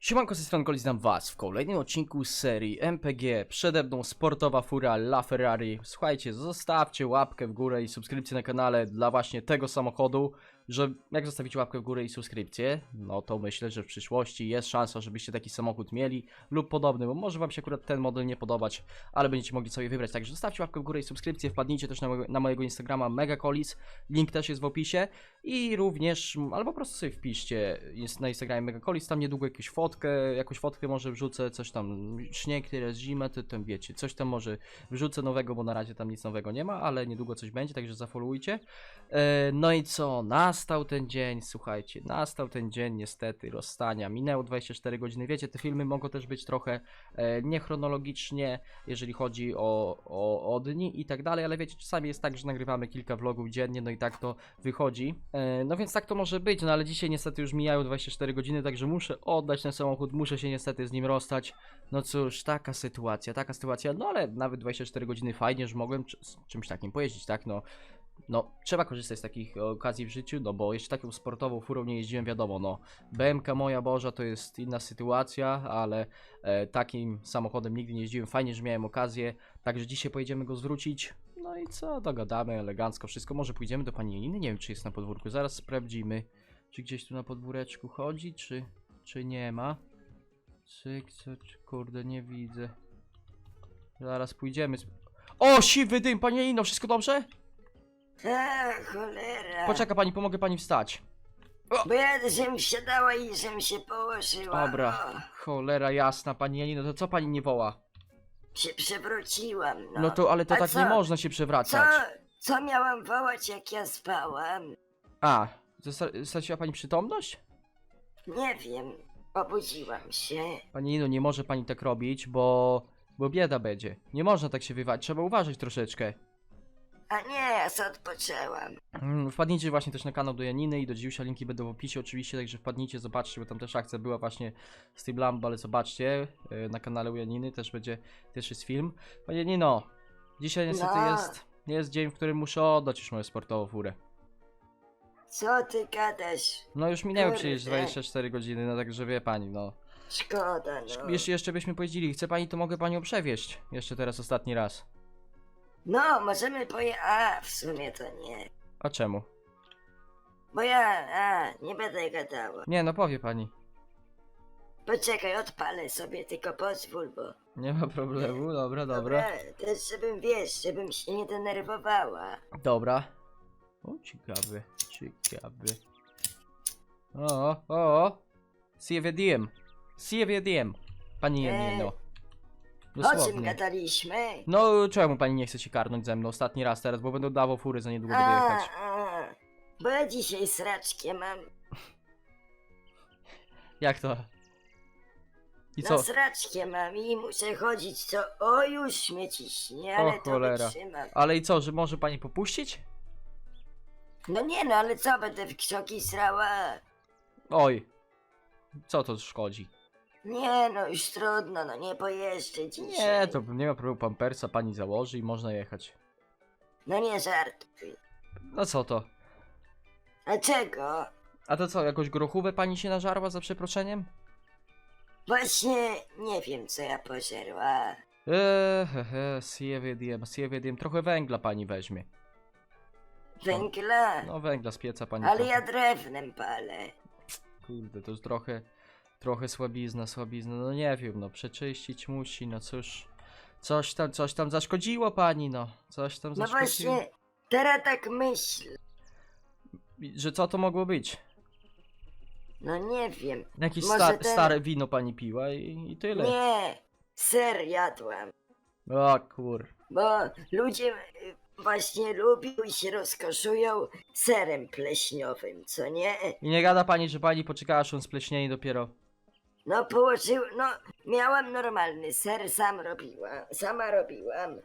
Siemanko, z tej strony Kolis, was w kolejnym odcinku serii MPG. Przede mną sportowa fura La Ferrari. Słuchajcie, zostawcie łapkę w górę i subskrypcję na kanale dla właśnie tego samochodu, że jak zostawicie łapkę w górę i subskrypcję, no to myślę, że w przyszłości jest szansa, żebyście taki samochód mieli lub podobny, bo może wam się akurat ten model nie podobać, ale będziecie mogli sobie wybrać. Także zostawcie łapkę w górę i subskrypcję, wpadnijcie też na, mojego- na mojego Instagrama Megacolis, link też jest w opisie i również, albo po prostu sobie wpiszcie jest na Instagramie Megacolis, tam niedługo jakąś fotkę, jakąś fotkę może wrzucę, coś tam, śnieg, teraz zimę, to tam wiecie, coś tam może wrzucę nowego, bo na razie tam nic nowego nie ma, ale niedługo coś będzie, także zafollowujcie. E, No i co, nastał ten dzień, słuchajcie, nastał ten dzień niestety rozstania, minęło 24 godziny, wiecie, te filmy mogą też być trochę e, niechronologicznie, jeżeli chodzi o, o, o dni i tak dalej, ale wiecie, czasami jest tak, że nagrywamy kilka vlogów dziennie, no i tak to wychodzi. E, no więc tak to może być, no ale dzisiaj niestety już mijają 24 godziny, także muszę oddać ten samochód, muszę się niestety z nim rozstać. No cóż, taka sytuacja, taka sytuacja, no ale nawet 24 godziny fajnie, że mogłem czymś takim pojeździć, tak, no. No, trzeba korzystać z takich okazji w życiu, no bo jeszcze taką sportową furą nie jeździłem, wiadomo, no. BMK moja Boża to jest inna sytuacja, ale e, takim samochodem nigdy nie jeździłem, fajnie, że miałem okazję, także dzisiaj pojedziemy go zwrócić. No i co, dogadamy elegancko wszystko, może pójdziemy do pani Janiny, nie wiem czy jest na podwórku, zaraz sprawdzimy, czy gdzieś tu na podwóreczku chodzi, czy, czy nie ma. Cyk, cyk, kurde, nie widzę. Zaraz pójdziemy. O, siwy dym, pani Janino, wszystko dobrze? A, cholera. Poczeka pani, pomogę pani wstać. Bo ja żem siadała i żem się położyła. Dobra, cholera jasna, pani Janino, to co pani nie woła? O, się przewróciłam, no. No to, ale to A tak co? nie można się Co, przewracać. co miałam wołać, jak ja spałam? A, zosta- straciła pani przytomność? Nie wiem. Obudziłam się. Pani Janino, nie może pani tak robić, bo, bo bieda będzie. Nie można tak się wywać, trzeba uważać troszeczkę. A nie, ja sobie odpoczęłam. Mm, Wpadnijcie właśnie też na kanał do Janiny i do Dziusia, linki będą w opisie oczywiście, także wpadnijcie, zobaczcie, bo tam też akcja była właśnie z tej Blambo, ale zobaczcie, e, na kanale u Janiny też będzie, też jest film. Pani Janino, dzisiaj niestety No. jest, jest dzień, w którym muszę oddać już moją sportową furę. Co ty gadasz? No już minęły Kurde. przecież 24 godziny, no także wie pani, no. Szkoda, no. Jeszcze, jeszcze byśmy pojeździli, chce pani, to mogę panią przewieźć, jeszcze teraz ostatni raz. No, możemy poje... A, w sumie to nie. A czemu? Bo ja, a, nie będę gadała. Nie, no powie pani. Poczekaj, odpalę sobie, tylko pozwól, bo... Nie ma problemu, dobra, dobra. Też żebym, wiesz, żebym się nie denerwowała. Dobra. O, ciekawy, ciekawy. O, o, o. CVDM. CVDM. Pani Ej. Janino. O czym Dosłownie. gadaliśmy? No, czemu pani nie chce się karnąć ze mną ostatni raz teraz, bo będę dawał fury za niedługo będę A, jechać. a, bo ja dzisiaj sraczkie mam. Jak to? I No co? sraczkie mam i muszę chodzić co... O, już mnie ciśnie, ale to cholera. wytrzymam. Ale i co, że może pani popuścić? No nie no, ale co, będę w krzoki srała? Oj. Co to szkodzi? Nie no, już trudno, no nie pojeżdżę dzisiaj. Nie, to nie ma problemu, pampersa pani założy i można jechać. No nie żartuj. No co to? A czego? A to co, jakąś grochówę pani się nażarła za przeproszeniem? Właśnie nie wiem, co ja pożerła. Eee, hehe, CVDM, CVDM, trochę węgla pani weźmie. Węgla? No węgla z pieca pani Ale trochę. ja drewnem palę. Kurde, to jest trochę, trochę słabizna, słabizna, no nie wiem, no przeczyścić musi, no cóż. Coś tam, coś tam zaszkodziło pani, no. Coś tam No zaszkodziło. właśnie, teraz tak myślę. I- Że co to mogło być? No nie wiem. Jakieś Może sta ten- stare wino pani piła i, i tyle. Nie, ser jadłam. O kur... Bo ludzie y, właśnie lubią i się rozkoszują serem pleśniowym, co nie? I nie gada pani, że pani poczekała, aż on spleśnieje dopiero. No położył, no miałam normalny ser, sam robiłam, sama robiłam.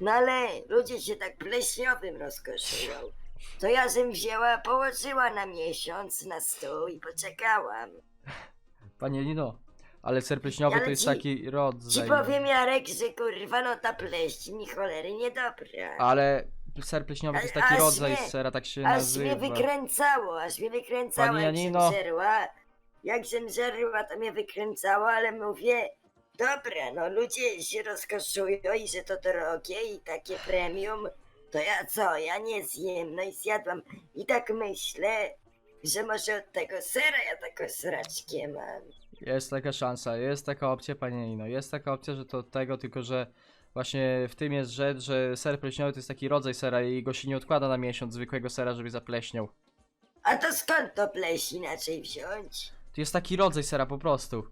No ale ludzie się tak pleśniowym rozkoszują. To ja żem wzięła, położyła na miesiąc na stół i poczekałam. Panie Nino, ale ser pleśniowy Ale to jest ci- taki Ci rodzaj. powiem Jarek, że kurwa no ta pleśń mi cholery niedobra. Ale ser pleśniowy to jest taki Aż rodzaj mnie- sera, tak się Aż nazywa. mnie wykręcało, aż mnie wykręcało, Pani jak Janino. się żerła. Jak żem żarła, to mnie wykręcało, ale mówię, dobra, no ludzie się rozkoszują i że to drogie i takie premium, to ja co, ja nie zjem, no i zjadłam. I tak myślę, że może od tego sera ja taką sraczkę mam. Jest taka szansa, jest taka opcja, panie Nino, jest taka opcja, że to od tego, tylko że właśnie w tym jest rzecz, że ser pleśniowy to jest taki rodzaj sera i go się nie odkłada na miesiąc zwykłego sera, żeby zapleśniał. A to skąd to pleś inaczej wziąć? To jest taki rodzaj sera po prostu.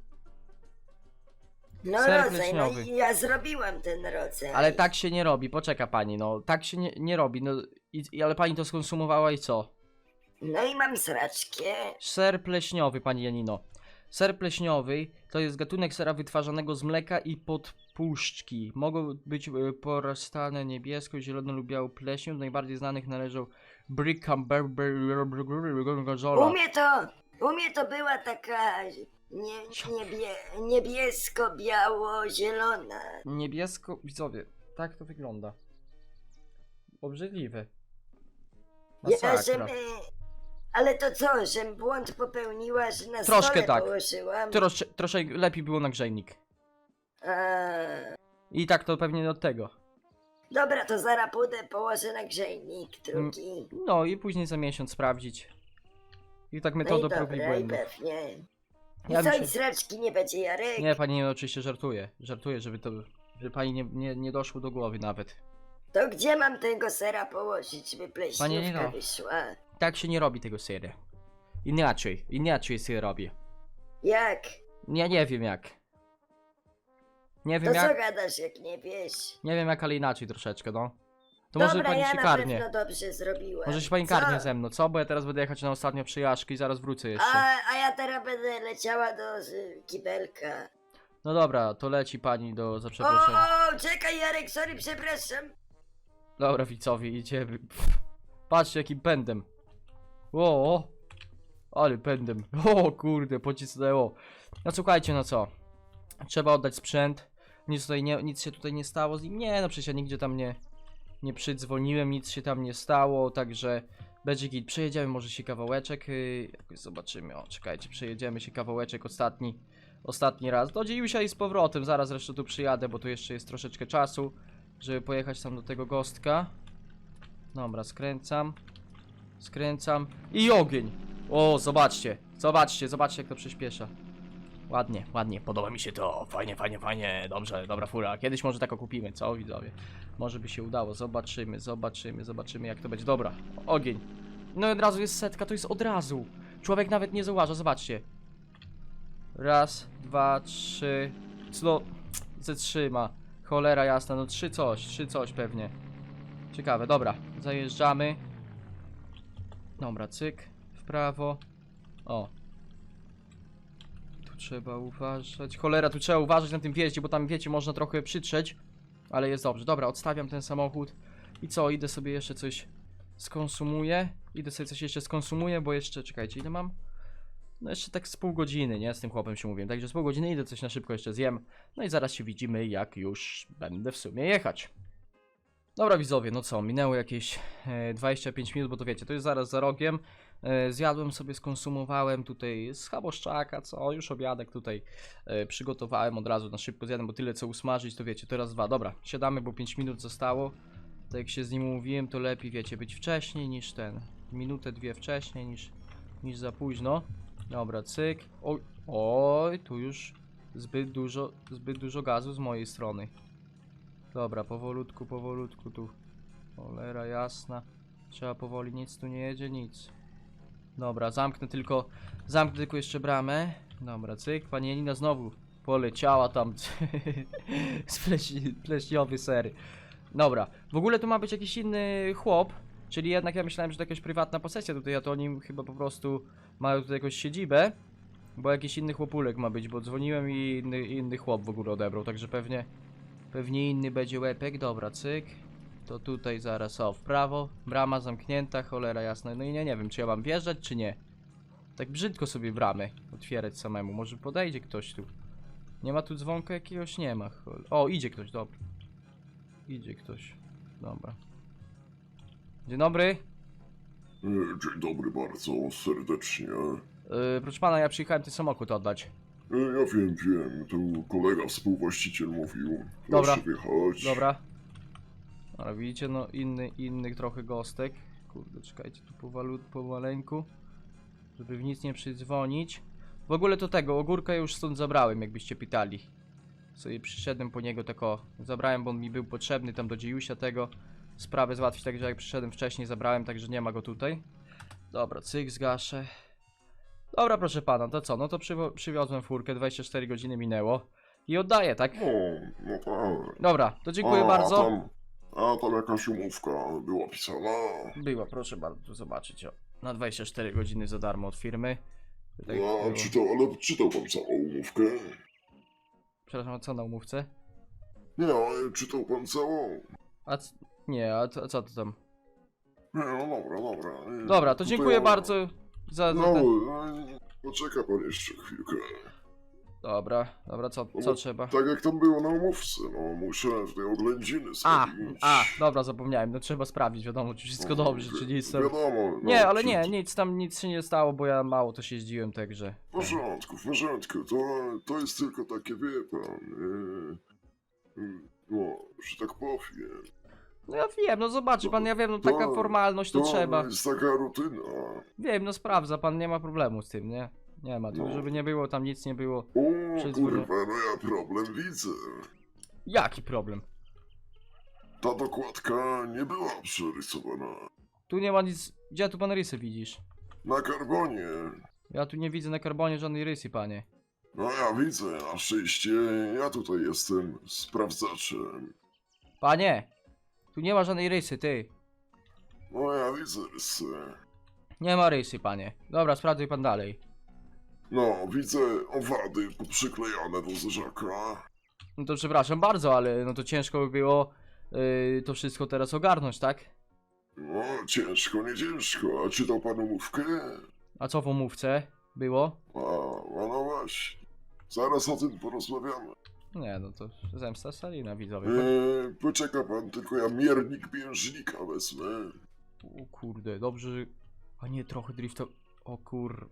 No Ser rodzaj, no i ja zrobiłam ten rodzaj. Ale tak się nie robi, poczeka pani, no tak się nie, nie robi, no i, i, ale pani to skonsumowała i co? No i mam sraczkę. Ser pleśniowy, pani Janino. Ser pleśniowy to jest gatunek sera wytwarzanego z mleka i podpuszczki. Mogą być e, porastane niebieską, zieloną lub białą pleśnią. Do najbardziej znanych należą Brick U mnie to, u mnie to była taka nie, niebie, niebiesko-biało-zielona. Niebiesko, widzowie, tak to wygląda. Obrzydliwe. Ja, żem, Masakra. e, ale to co, żem błąd popełniła, że na Troszkę stole tak. położyłam? Trosze, troszeczkę lepiej było na grzejnik. A, I tak to pewnie od tego. dobra, to zaraz pójdę, położę na grzejnik drugi. No i później za miesiąc sprawdzić. I tak No i metodą prób i dobra, i błędów. pewnie. I Ja co, i sraczki nie będzie, Jarek? Nie, pani oczywiście żartuję. Żartuję, żeby to. Żeby pani nie, nie, nie doszło do głowy nawet. To gdzie mam tego sera położyć, żeby pleśniówka Nino. wyszła? Tak się nie robi tego sera. Inaczej, inaczej się robi. Jak? Ja nie wiem jak. Nie To wiem co jak. gadasz, jak nie wiesz? Nie wiem jak, ale inaczej troszeczkę, no. To Dobra, może pani ja się na karnie. pewno dobrze zrobiłem. Może się pani Co? karnie ze mną, co? Bo ja teraz będę jechać na ostatnią przejażdżkę i zaraz wrócę jeszcze. A, a ja teraz będę leciała do y, kibelka. No dobra, to leci pani do za O, o, czekaj Jarek, sorry, przepraszam. Dobra, widzowie, idziemy. Pff, Patrzcie, jakim pędem. O, o, ale pędem. O, kurde, pocisnęło. No słuchajcie, no co? Trzeba oddać sprzęt. Nic, tutaj nie, nic się tutaj nie stało z nim. Nie, no przecież ja nigdzie tam nie, nie przydzwoniłem, nic się tam nie stało, także będzie git. Przejedziemy może się kawałeczek. Yy, zobaczymy. O, czekajcie, przejedziemy się kawałeczek ostatni. Ostatni raz. Do Dziusia i z powrotem. Zaraz zresztą tu przyjadę, bo tu jeszcze jest troszeczkę czasu żeby pojechać tam do tego gostka. Dobra, skręcam. Skręcam. I ogień! O, zobaczcie. Zobaczcie, zobaczcie jak to przyspiesza. Ładnie, ładnie. Podoba mi się to. Fajnie, fajnie, fajnie. Dobrze, dobra fura. Kiedyś może taką kupimy, co widzowie? Może by się udało. Zobaczymy, zobaczymy, zobaczymy jak to będzie. Dobra, ogień. No i od razu jest setka, to jest od razu. Człowiek nawet nie zauważa, zobaczcie. Raz, dwa, trzy. No, zatrzyma. Cholera jasna, no trzy coś, trzy coś pewnie. Ciekawe, dobra, zajeżdżamy. Dobra, cyk, w prawo. O. Trzeba uważać. Cholera, tu trzeba uważać na tym wjeździe, bo tam wiecie, można trochę przytrzeć. Ale jest dobrze. Dobra, odstawiam ten samochód. I co, idę sobie jeszcze coś skonsumuję. Idę sobie coś jeszcze skonsumuję, bo jeszcze, czekajcie, ile mam? No jeszcze tak z pół godziny, nie? Z tym chłopem się mówiłem. Także z pół godziny idę coś na szybko jeszcze zjem. No i zaraz się widzimy, jak już będę w sumie jechać. Dobra widzowie, no co, minęło jakieś e, 25 minut, bo to wiecie, to jest zaraz za rogiem. E, zjadłem sobie, skonsumowałem tutaj z chaboszczaka, co, już obiadek tutaj e, przygotowałem od razu na szybko zjadłem, bo tyle co usmażyć, to wiecie, teraz dwa. Dobra, siadamy, bo 5 minut zostało. Tak jak się z nim umówiłem, to lepiej, wiecie, być wcześniej niż ten. Minutę, dwie wcześniej niż, niż za późno. Dobra, cyk. Oj, oj, tu już zbyt dużo, zbyt dużo gazu z mojej strony. Dobra, powolutku, powolutku tu. Cholera jasna. Trzeba powoli, nic tu nie jedzie, nic. Dobra, zamknę tylko, zamknę tylko jeszcze bramę. Dobra, cyk, pani Janina znowu poleciała tam. Spleśni- Pleśniowy sery. Dobra, w ogóle tu ma być jakiś inny chłop, czyli jednak ja myślałem, że to jakaś prywatna posesja tutaj, a to oni chyba po prostu mają tutaj jakąś siedzibę, bo jakiś inny chłopulek ma być, bo dzwoniłem i inny, inny chłop w ogóle odebrał, także pewnie pewnie inny będzie łepek, dobra, cyk. To tutaj zaraz, o, w prawo, brama zamknięta, cholera jasna, no i nie, nie wiem, czy ja mam wjeżdżać, czy nie. Tak brzydko sobie bramę otwierać samemu, może podejdzie ktoś tu. Nie ma tu dzwonka jakiegoś? Nie ma, chol... O, idzie ktoś, dobra. Idzie ktoś, dobra. Dzień dobry. E, Dzień dobry bardzo serdecznie. Yy, proszę pana, ja przyjechałem ten samochód oddać. E, Ja wiem, wiem, tu kolega współwłaściciel mówił. Dobra. Proszę wjechać. Dobra. Ale widzicie, no inny, inny trochę gostek. Kurde, czekajcie tu powalut, pomaleńku. Żeby w nic nie przydzwonić. W ogóle to tego, ogórka już stąd zabrałem, jakbyście pytali. Sobie przyszedłem po niego, tylko zabrałem, bo on mi był potrzebny tam do dziejusia tego. Sprawę załatwić, także jak przyszedłem wcześniej zabrałem, także nie ma go tutaj. Dobra, cyk, zgaszę. Dobra, proszę pana, to co? No to przywo- przywiozłem furkę, 24 godziny minęło. I oddaję, tak? No, no tak. Dobra, to dziękuję a, bardzo. Tam, a tam jakaś umówka była pisana. Była, proszę bardzo zobaczyć. O. Na 24 godziny za darmo od firmy. Tutaj No, było- czytał, ale czytał pan całą umówkę? Przepraszam, a co na umówce? Nie, ale czytał pan całą? A c... Nie, a, to- a co to tam? Nie, no dobra, dobra. Dobra, to dziękuję bardzo za, za No, ten... e, poczeka pan jeszcze chwilkę. Dobra, dobra, co, co trzeba? Tak jak tam było na umówce, no muszę tutaj oględziny A, zrobić. a, dobra, zapomniałem, no trzeba sprawdzić, wiadomo, czy wszystko No, dobrze, czy nic tam... Wiadomo. no, Nie, ale czy- nie, nic tam, nic się nie stało, bo ja mało się jeździłem, także... W porządku, w porządku. To, to jest tylko takie, wie pan, e, e, no, że tak powiem. No ja wiem, no zobaczy pan, ja wiem, no taka To- formalność to To trzeba. jest taka rutyna. Wiem, no sprawdza pan, nie ma problemu z tym, nie? Nie ma, tu, No. żeby nie było, tam nic nie było. O, kurwa, no ja problem widzę. Jaki problem? Ta dokładka nie była przerysowana. Tu nie ma nic. Gdzie tu pan rysy widzisz? Na karbonie. Ja tu nie widzę na karbonie żadnej rysy, panie. No ja widzę, na szczęście ja tutaj jestem sprawdzaczem. Panie! Tu nie ma żadnej rysy, ty. No ja widzę rysy. Nie ma rysy, panie. Dobra, sprawdzaj pan dalej. No, widzę owady poprzyklejane do zerzaka. No to przepraszam bardzo, ale no to ciężko by było yy, to wszystko teraz ogarnąć, tak? No, ciężko, nie ciężko. A czytał pan umówkę? A co w umówce było? A, a no właśnie. Zaraz o tym porozmawiamy. Nie, no to zemsta Salina, widzowie. Eee, poczeka pan, tylko ja miernik bieżnika wezmę. O kurde, dobrze, że... A nie, trochę drifto... O kur...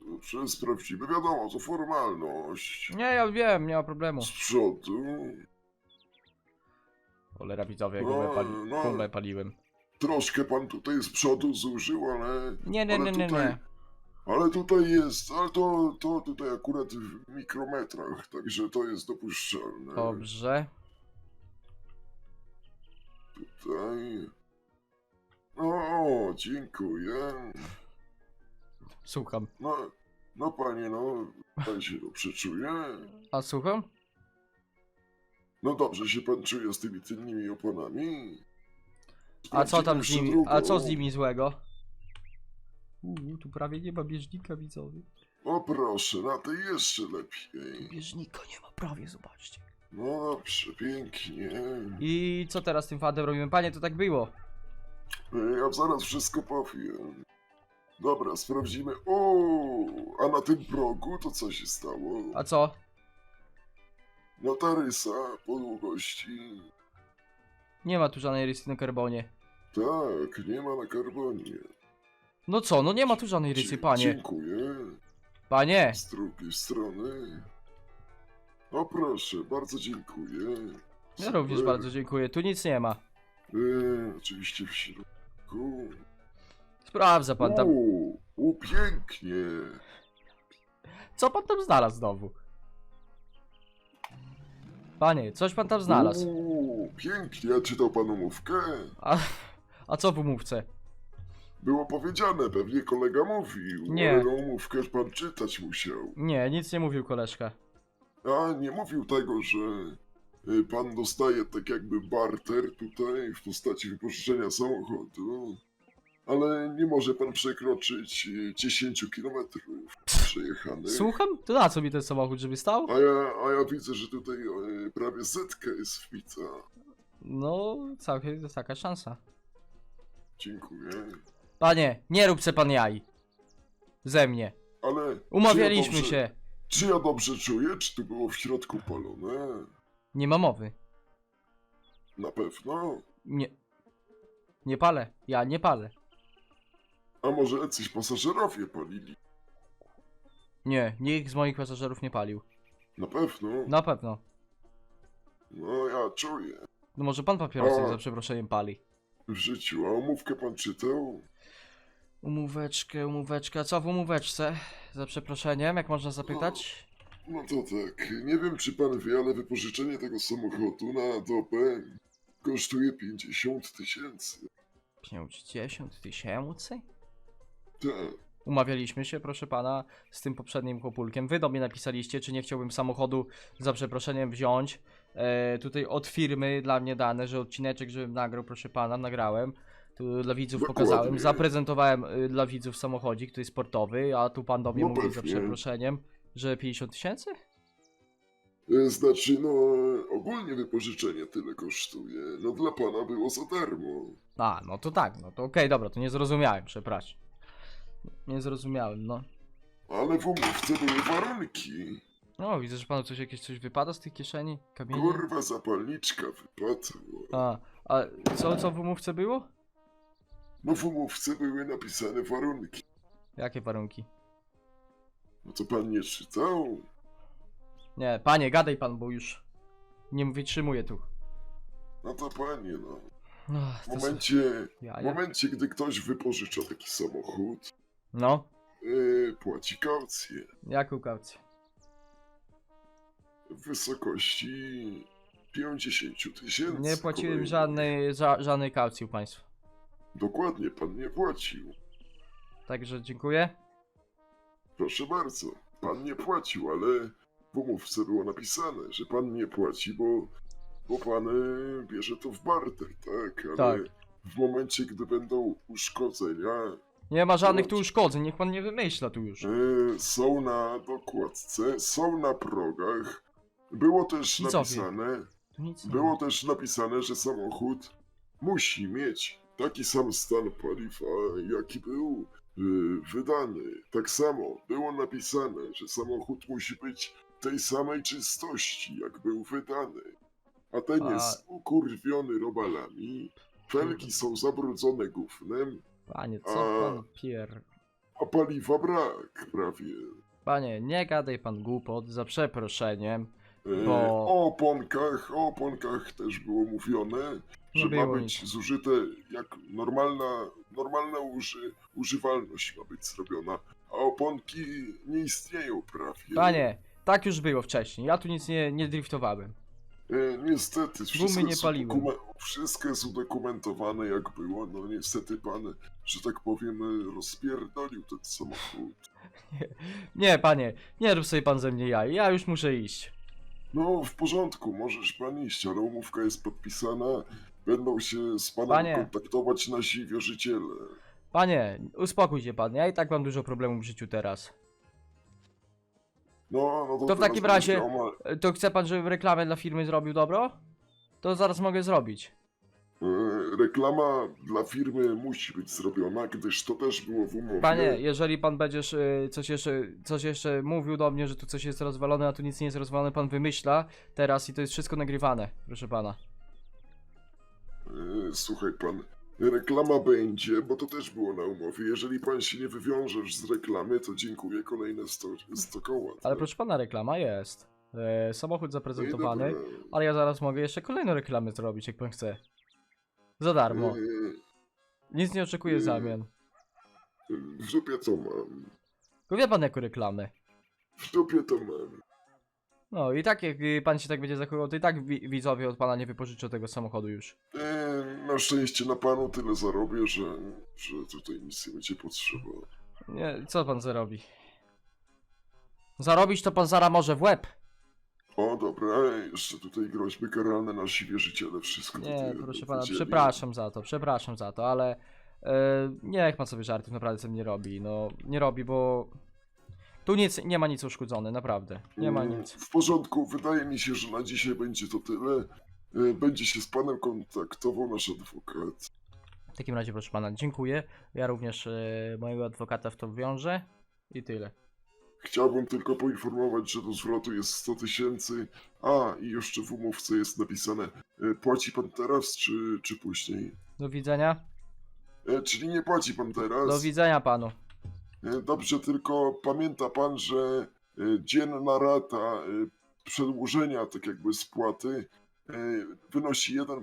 To Przez prawdziwe, wiadomo, to formalność. Nie, ja wiem, nie ma problemu. Z przodu. Cholera, widzowie, No, gumę, pali... no. gumę paliłem. Troszkę pan tutaj z przodu zużył, ale... Nie, nie, ale nie, nie, tutaj, nie. Ale tutaj jest, ale to, to tutaj akurat w mikrometrach, także to jest dopuszczalne. Dobrze. Tutaj. O, dziękuję. Słucham. No, no panie, no, pan się dobrze czuje. A słucham? No dobrze się pan czuje z tymi tylnymi oponami. A co tam z nimi? A co z nimi złego? Uuu, tu prawie nie ma bieżnika widzowy. O proszę, na tej jeszcze lepiej. Bieżnika nie ma prawie, zobaczcie. No dobrze, pięknie. I co teraz z tym fadem robimy? Panie, to tak było. Ja zaraz wszystko powiem. Dobra, sprawdzimy. O, a na tym progu to co się stało? A co? No ta rysa po długości. Nie ma tu żadnej rysy na karbonie. Tak, nie ma na karbonie. No co, no nie ma tu żadnej rysy, Dzie- panie. Dziękuję. Panie! Z drugiej strony. O proszę, bardzo dziękuję. Ja również Super. bardzo dziękuję, tu nic nie ma. E, oczywiście w środku. Sprawdza pan tam. U, pięknie. Co pan tam znalazł znowu? Panie, coś pan tam znalazł. U, pięknie. A czytał pan umówkę? A, a co w umówce? Było powiedziane, pewnie kolega mówił. Nie. Ale no umówkę pan czytać musiał. Nie, nic nie mówił koleżka. A nie mówił tego, że y, pan dostaje tak jakby barter tutaj w postaci wypożyczenia samochodu, ale nie może pan przekroczyć y, 10 km przejechanych. Słucham? To na co mi ten samochód, żeby stał? A ja, a ja widzę, że tutaj y, prawie setka jest wbita. No, całkiem jest taka szansa. Dziękuję. Panie, nie rób se pan jaj. Ze mnie. Ale. Umawialiśmy czy ja dobrze, się. Czy ja dobrze czuję, czy tu było w środku palone? Nie ma mowy. Na pewno. Nie. Nie palę. Ja nie palę. A może jacyś pasażerowie palili? Nie, nikt z moich pasażerów nie palił. Na pewno. Na pewno. No ja czuję. No może pan papierosy za przeproszeniem pali. W życiu, a umówkę pan czytał? Umóweczkę, umóweczka. Co w umóweczce? Za przeproszeniem, jak można zapytać? No to tak, nie wiem czy pan wie, ale wypożyczenie tego samochodu na dobę kosztuje 50 tysięcy. 50 tysięcy? Umawialiśmy się, proszę pana, z tym poprzednim kopulkiem. Wy do mnie napisaliście, czy nie chciałbym samochodu za przeproszeniem wziąć. E, tutaj od firmy dla mnie dane, że odcineczek, żebym nagrał, proszę pana, nagrałem. Tu dla widzów Dokładnie. pokazałem, zaprezentowałem y, dla widzów samochodzik, który jest sportowy, a tu pan do mnie No mówi za pewnie. przeproszeniem, że 50 tysięcy? E, znaczy no ogólnie wypożyczenie tyle kosztuje. No dla pana było za darmo. A, no to tak, no to okej, dobra, to nie zrozumiałem, przepraszam. Nie zrozumiałem, no. Ale w umówce były warunki. No, widzę, że panu coś jakieś coś wypada z tej kieszeni? Kamienie? Kurwa zapalniczka wypadła. A, a co, co w umówce było? No w umówce były napisane warunki. Jakie warunki? No to pan nie czytał? Nie, panie, gadaj pan, bo już nie wytrzymuję tu. No to panie no. W to momencie, w jaja. momencie gdy ktoś wypożycza taki samochód, No, yy, płaci kaucję jaką kaucję? w wysokości 50 tysięcy. Nie płaciłem kolejnych. żadnej, ża żadnej kaucji u państwa. Dokładnie, pan nie płacił. Także dziękuję. Proszę bardzo, pan nie płacił, ale w umówce było napisane, że pan nie płaci, bo, bo pan y, bierze to w barter, tak? Ale Tak. w momencie, gdy będą uszkodzenia, Nie ma żadnych tu uszkodzeń, niech pan nie wymyśla tu już. y, są na dokładce, są na progach. Było też Widzowie. napisane, Tu nic nie było ma. też napisane, że samochód musi mieć taki sam stan paliwa, jaki był y, wydany. Tak samo było napisane, że samochód musi być tej samej czystości, jak był wydany. A ten A- jest ukurwiony robalami, felgi są zabrudzone gównem, Panie, co A- pan pier... a paliwa brak prawie. Panie, nie gadaj pan głupot, za przeproszeniem. E, Bo- O oponkach, o oponkach też było mówione, że ma No było być zużyte jak normalna, normalna uży, używalność ma być zrobiona, a oponki nie istnieją prawie. Panie, tak już było wcześniej, ja tu nic nie, nie driftowałem. E, niestety, wszystko, nie jest wszystko jest udokumentowane jak było, no niestety pan, że tak powiem, rozpierdolił ten samochód. Nie, panie, nie rób sobie pan ze mnie jaj, ja już muszę iść. No w porządku, możesz pan iść, ale umówka jest podpisana, będą się z panem Panie. kontaktować nasi wierzyciele. Panie, uspokój się pan, ja i tak mam dużo problemów w życiu teraz. No, no to, To w teraz takim razie- E, To chce pan, żebym reklamę dla firmy zrobił dobro? To zaraz mogę zrobić. E, Reklama dla firmy musi być zrobiona, gdyż to też było w umowie. Panie, jeżeli pan będziesz y, coś jeszcze, coś jeszcze mówił do mnie, że tu coś jest rozwalone, a tu nic nie jest rozwalone, pan wymyśla teraz i to jest wszystko nagrywane, proszę pana. E, Słuchaj pan, reklama będzie, bo to też było na umowie. Jeżeli pan się nie wywiążesz z reklamy, to dziękuję, kolejne 100, 100 koła. Ale tak? proszę pana, reklama jest. E, samochód zaprezentowany, dobra. ale ja zaraz mogę jeszcze kolejną reklamę zrobić, jak pan chce. Za darmo. E, Nic nie oczekuję w zamian. W dupie to mam. Tylko wie pan jaką reklamę. W dupie to mam. No i tak jak y, pan się tak będzie zachowywał, to i tak wi- widzowie od pana nie wypożyczą tego samochodu już. E, na szczęście na panu tyle zarobię, że, że tutaj nic nie będzie potrzeba. Nie, co pan zarobi? Zarobić to pan zara może w łeb. O dobra, jeszcze tutaj groźby karalne, nasi wierzyciele, wszystko Nie, tutaj proszę pana, przepraszam za to, przepraszam za to, ale e, niech pan sobie żartów naprawdę sobie nie robi, no nie robi, bo tu nic, nie ma nic uszkodzone, naprawdę, nie ma Mm, nic. W porządku, wydaje mi się, że na dzisiaj będzie to tyle. E, Będzie się z panem kontaktował nasz adwokat. W takim razie, proszę pana, dziękuję, ja również e, mojego adwokata w to wiążę i tyle. Chciałbym tylko poinformować, że do zwrotu jest 100 tysięcy. A, i jeszcze w umówce jest napisane, e, płaci pan teraz, czy, czy później? Do widzenia, E, Czyli nie płaci pan teraz? do widzenia panu. E, Dobrze, tylko pamięta pan, że e, dzienna rata e, przedłużenia tak jakby spłaty wynosi 1%.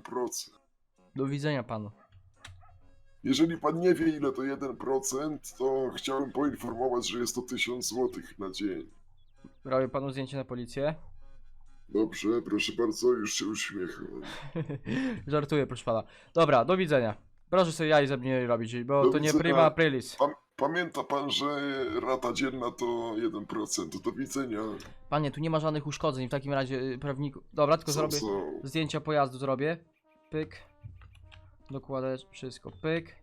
Do widzenia panu. Jeżeli pan nie wie ile to 1%, to chciałbym poinformować, że jest to 1000 zł na dzień. Robię panu zdjęcie na policję. Dobrze, proszę bardzo, już się uśmiecham. Żartuję, proszę pana. Dobra, do widzenia. Proszę sobie jaj ze mnie nie robić, bo Do to nie widzenia. prima aprilis. Pamięta pan, że rata dzienna to 1%. Do widzenia. Panie, tu nie ma żadnych uszkodzeń, w takim razie y, prawniku... Dobra, tylko Są, zrobię są. zdjęcia pojazdu, zrobię. Pyk. Dokładę wszystko. Pyk.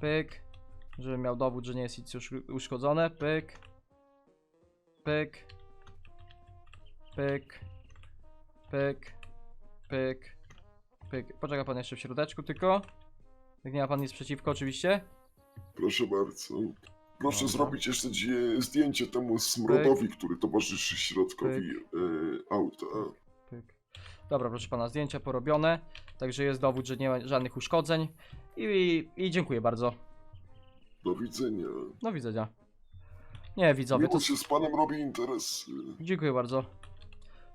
Pyk. Żebym miał dowód, że nie jest nic usz- uszkodzone. Pyk. Pyk. Pyk. Pyk. Pyk. Pyk. Poczeka pan jeszcze w środeczku tylko. Jak nie ma pan nic przeciwko, oczywiście. Proszę bardzo. Proszę Dobra. zrobić jeszcze dzie- zdjęcie temu smrodowi, który towarzyszy środkowi e, auta. Pyk. Dobra, proszę pana, zdjęcia porobione. Także jest dowód, że nie ma żadnych uszkodzeń. I, i, dziękuję bardzo. Do widzenia. Do widzenia. Nie, widzowie, to. Miło się z panem robi interes. Dziękuję bardzo.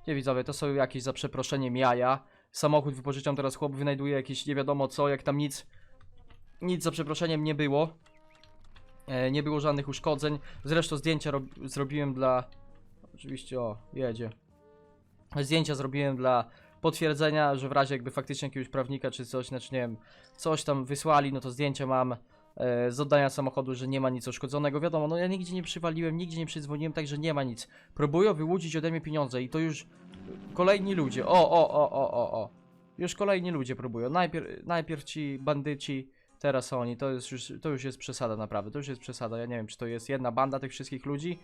Nie, widzowie, to są jakieś za przeproszeniem jaja. Samochód wypożyczam, teraz chłop wynajduje jakieś nie wiadomo co, jak tam nic. Nic za przeproszeniem nie było. E, nie było żadnych uszkodzeń. Zresztą zdjęcia rob, zrobiłem dla. Oczywiście, o, jedzie. Zdjęcia zrobiłem dla potwierdzenia, że w razie jakby faktycznie jakiegoś prawnika czy coś, znaczy nie wiem, coś tam wysłali, no to zdjęcia mam e, z oddania samochodu, że nie ma nic uszkodzonego. Wiadomo, no ja nigdzie nie przywaliłem, nigdzie nie przydzwoniłem, także nie ma nic. Próbują wyłudzić ode mnie pieniądze i to już kolejni ludzie. O, o, o, o, o, o. Już kolejni ludzie próbują. Najpierw, najpierw ci bandyci, teraz oni. To jest już, to już jest przesada naprawdę. To już jest przesada. Ja nie wiem, czy to jest jedna banda tych wszystkich ludzi,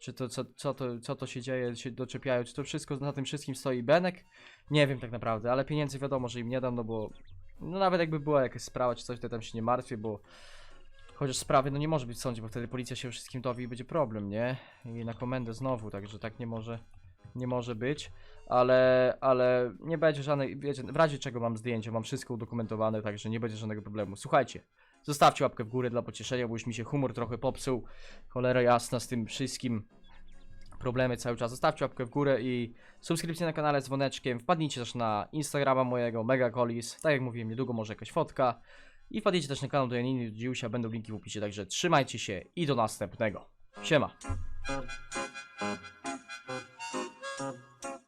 czy to co, co, to, co to się dzieje, się doczepiają, czy to wszystko na tym wszystkim stoi Benek. Nie wiem tak naprawdę, ale pieniędzy wiadomo, że im nie dam, no bo no nawet jakby była jakaś sprawa czy coś, to tam się nie martwię, bo chociaż sprawy no nie może być w sądzie, bo wtedy policja się wszystkim dowie i będzie problem, nie? I na komendę znowu, także tak nie może nie może być, ale ale nie będzie żadnej, wiecie, w razie czego mam zdjęcie, mam wszystko udokumentowane, także nie będzie żadnego problemu. Słuchajcie, zostawcie łapkę w górę dla pocieszenia, bo już mi się humor trochę popsuł. Cholera jasna z tym wszystkim problemy cały czas. Zostawcie łapkę w górę i subskrypcję na kanale z dzwoneczkiem. Wpadnijcie też na Instagrama mojego, Megacolis. Tak jak mówiłem, niedługo może jakaś fotka. I wpadnijcie też na kanał do Janiny Dziusia, będą linki w opisie, także trzymajcie się i do następnego. Siema.